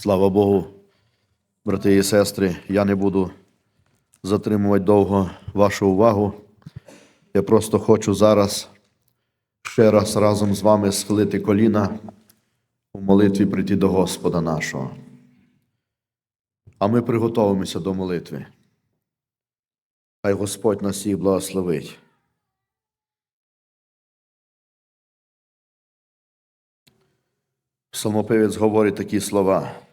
Слава Богу, брати і сестри, я не буду затримувати довго вашу увагу. Я просто хочу зараз ще раз разом з вами схилити коліна у молитві прийти до Господа нашого. А ми приготовимося до молитви. Хай Господь нас всіх благословить. Псалмопевець говорить такі слова.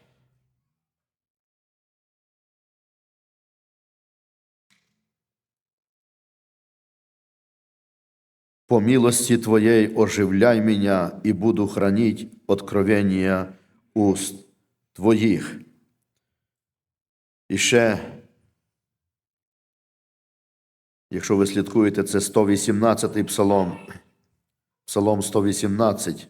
По милости Твоей оживляй меня, и буду хранить откровення уст Твоїх. І ще, якщо ви слідкуєте, це 118-й псалом, псалом 118.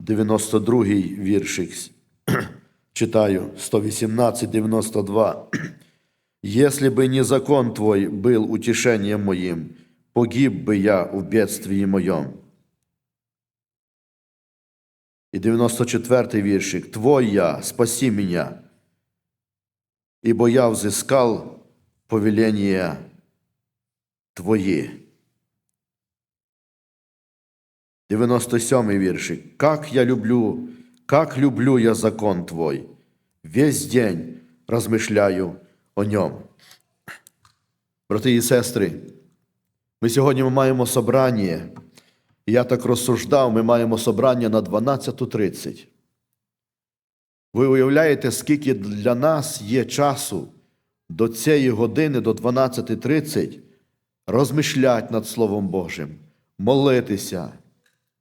92-й віршик читаю, 118, 92. «Если бы не закон Твой был утешением моим, погиб бы я в бедствии моем». І 94-й віршик. «Твой я, спаси меня, ибо я взыскал повеления Твои». 97 віршик. «Как я люблю, как люблю я закон Твой, весь день размышляю о ньому». Брати і сестри, ми сьогодні маємо собрання, і я так розсуждав, ми маємо собрання на 12.30. Ви уявляєте, скільки для нас є часу до цієї години, до 12.30, розмишляти над Словом Божим, молитися,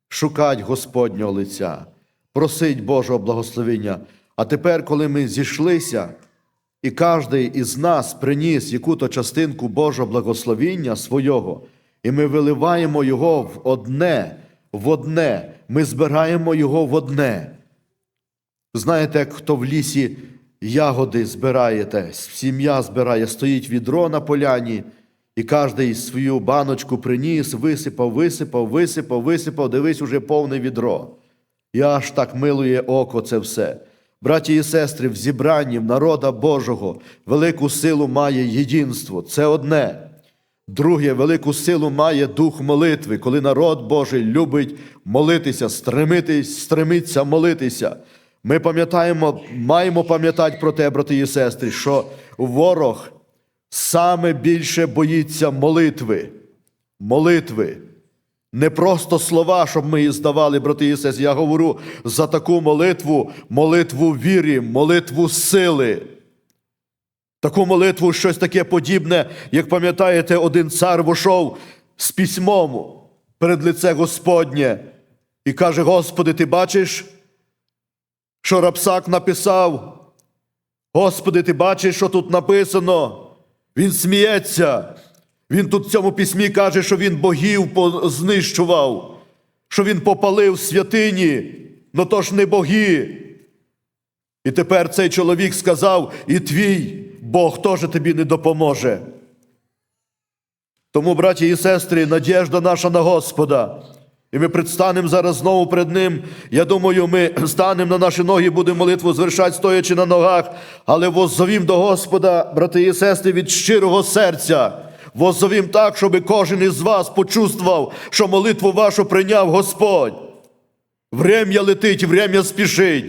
шукати Господнього лиця, просить Божого благословення. А тепер, коли ми зійшлися, і кожен із нас приніс яку-то частинку Божого благословіння свого, і ми виливаємо його в одне, в одне, ми збираємо його в одне. Знаєте, як хто в лісі ягоди збираєте, сім'я збирає, стоїть відро на поляні, і кожен свою баночку приніс, висипав, висипав, висипав, висипав, дивись, уже повне відро. І аж так милує око це все. Браті і сестри, в зібранні народа Божого велику силу має єдинство. Це одне. Друге, велику силу має дух молитви, коли народ Божий любить молитися, стремиться молитися. Ми пам'ятаємо, маємо пам'ятати про те, брати і сестри, що ворог саме більше боїться молитви. Молитви. Не просто слова, щоб ми її здавали, брати і сестри. Я говорю за таку молитву, молитву вірі, молитву сили. Таку молитву, щось таке подібне, як пам'ятаєте, один цар вошов з письмом перед лице Господнє і каже: Господи, ти бачиш, що Рапсак написав? Господи, ти бачиш, що тут написано? Він сміється. Він тут в цьому письмі каже, що він богів знищував, що він попалив святині, но то ж не боги. І тепер цей чоловік сказав: і твій Бог теж тобі не допоможе. Тому, браті і сестри, надіжда наша на Господа. І ми предстанемо зараз знову перед Ним. Я думаю, ми станемо на наші ноги, будемо молитву звершати, стоячи на ногах, але воззовім до Господа, брати і сестри, від щирого серця. Воззовім так, щоб кожен із вас почувствував, що молитву вашу прийняв Господь. Врем'я летить, врем'я спішить.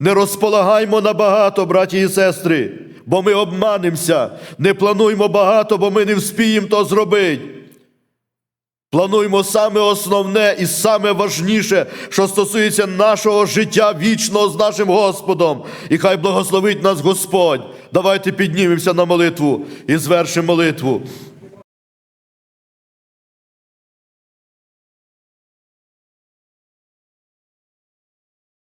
Не розполагаймо на багато, браті і сестри, бо ми обманимося. Не плануємо багато, бо ми не вспіємо то зробити. Плануємо саме основне і саме важніше, що стосується нашого життя вічного з нашим Господом. І хай благословить нас Господь. Давайте піднімемося на молитву і звершимо молитву.